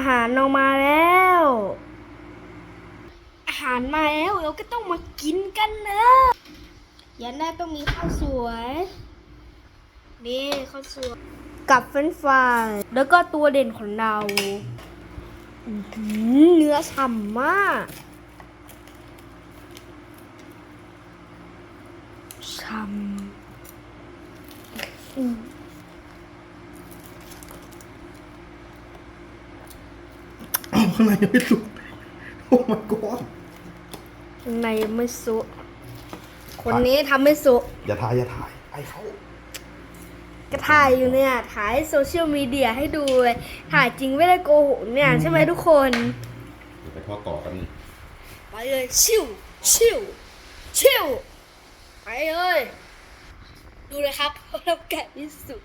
อาหารเรามาแล้ว อาหารมาแล้วเราก็ต้องมากินกันเนอะยันหน้าต้องมีข้าวสวยนี่ข้าวสวยกับเฟรนช์ฟรายแล้วก็ตัวเด่นของเราอื้อหือเนื้อฉ่ำมากฉ่ำอืม อ้าว ข้างในยังไม่สุก โอ้ my god ข้างในยังไม่สุกคนนี้ทำไม่สุก อย่าถ่ายอย่าถ่ายไอ้เขาก็ถ่ายอยู่เนี่ย ถ่ายโซเชียลมีเดียให้ดูเลยถ่ายจริงไม่ได้โกหกเนี่ย ใช่ไหมทุกคนเดี๋ยวไปทอดต่อกันไปเลยชิวชิวชิวไปเลยดูเลยครับเราแกะที่สุด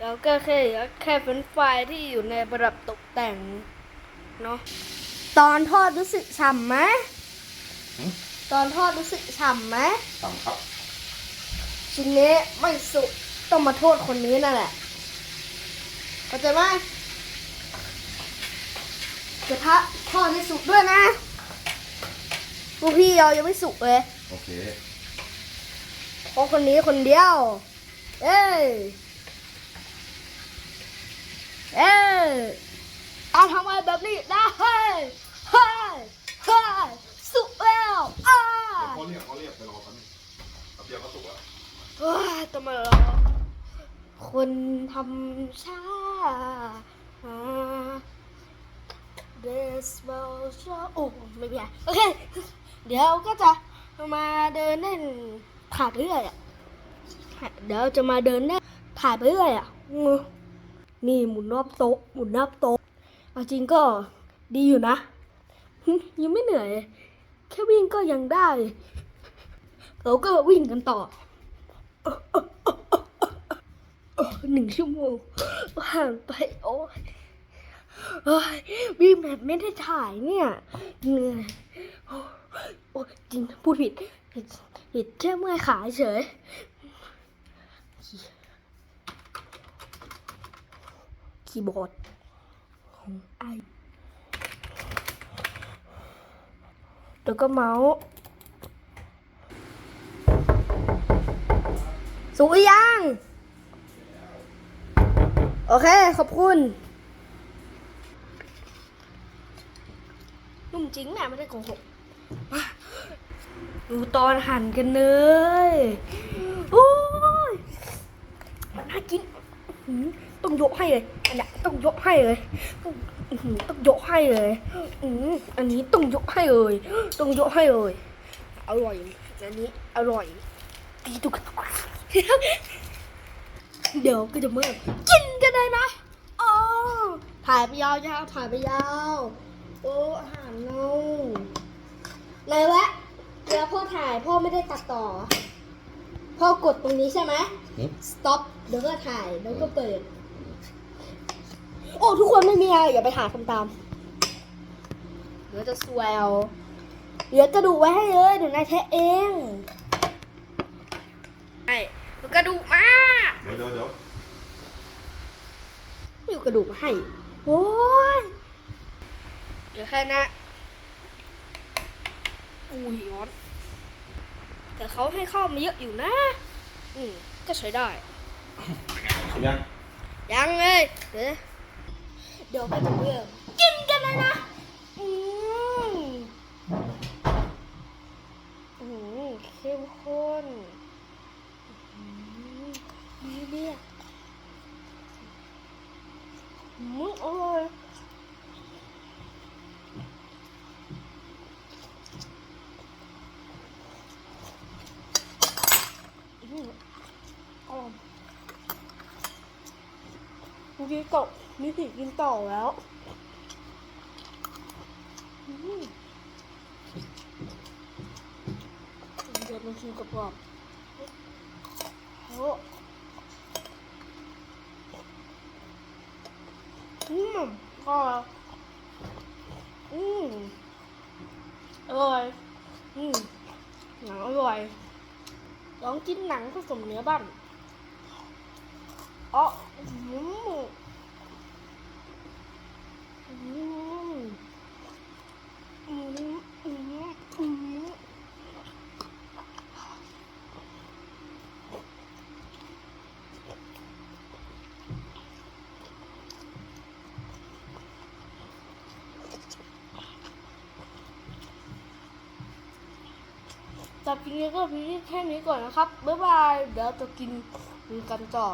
แล้วก็แค่แค่เป็นไฟรายที่อยู่ในประดับตกแต่ง เนาะตอนทอดรู้สึกฉ่ำไหมตอนทอดรู้สึกฉ่ำไหมต่ำครับ ชิ้นนี้ไม่สุกต้องมาโทษคนนี้นั่นแหละเข้าใจไหมกระทะทอดให้สุกด้วยนะพวกพี่เรายังไม่สุกเลยโอเคเพราะคนนี้คนเดียว เอ้ยเอ้ย เอาทำไมแบบนี้ได้เฮ้ยเฮ้ยเฮ้ยสุกแล้วอ้าเขาเรียกเขาเรียกไปรอกันงแป๊บเดียวก็สุกแล้วเฮ้ยต้องมารอคนทำช้าอ่า baseball ชาโอ้ไม่เป็นไรโอเค เดี๋ยวก็จะมาเดินเล่นถ่ายไปเรื่อยอะเดี๋ยวจะมาเดินเล่นถ่ายไปเรื่อยอะนี่หมุนรอบโต๊ะหมุนรอบโต๊ะ เอาจริงก็ดีอยู่นะ ยังไม่เหนื่อย แค่วิ่งก็ยังได้ เราก็วิ่งกันต่อหนึ่งชั่วโมงผ่านไปโอ้ยโอ้ยบีแบบไม่ได้ถ่ายเนี่ยเหนื่อยโอ้จริงพูดผิดผิดผิดแค่เมื่อยขาเฉยคีย์บอร์ด ของไอ แล้วก็เมาส์สุกยัง โอเค ขอบคุณ นุ่มจริงแม่ไม่ได้โกหกดูตอนหั่นกันเลยโอ้ยมันน่ากิน ต้องยกให้เลย อันเนี้ย ให้เลยต้องอื้อหือต้องยกให้เลยอืออันนี้ต้องยกให้เลย ต้องยกให้เลย อร่อย อันนี้อร่อยตีตุกตุกเดี๋ยวก็จะเมื่อกินกันเลยนะอ๋อถ่ายไปยาวๆถ่ายไปยาวโอ้อาหารเงาไหนวะเวลาพ่อถ่ายพ่อไม่ได้ตัดต่อ พ่อกดตรงนี้ใช่ไหม stop เดี๋ยวก็ถ่าย แล้วก็เปิด โอ้ทุกคนไม่มีอะไรอย่าไปถ่ายทำตาม เดี๋ยวจะสวลเดี๋ยวกระดูกไว้ให้เลยเดี๋ยวนายแทะเองใช่กระดูกมาเดี๋ยวเดี๋ยวเดี๋ยวไม่เอากระดูกมาให้โอ้ยเดี๋ยวแค่นะอุ้ยร้อนแต่เขาให้ข้าวมาเยอะอยู่นะ อืมก็ใช้ได้สุกยังยังเลยเดี๋ยว เดี๋ยวก็จะเริ่มกินกันเลยนะอืมอืมเข้มข้นอืมนี่เนี่ยอืมอร่อยอืมอร่อยเมื่อ กี้ตกนิติกินต่อแล้วอืมเดี๋ยวมันชิมกรอบๆโอ้อืมก็อืมอร่อยอืมหนังอร่อยลองกินหนังผสมเนื้อบ้างอ๋ออืม สำหรับคลิปนี้ก็เพียงแค่นี้ก่อนนะครับ บ๊ายบาย เดี๋ยวจะกินกันต่อ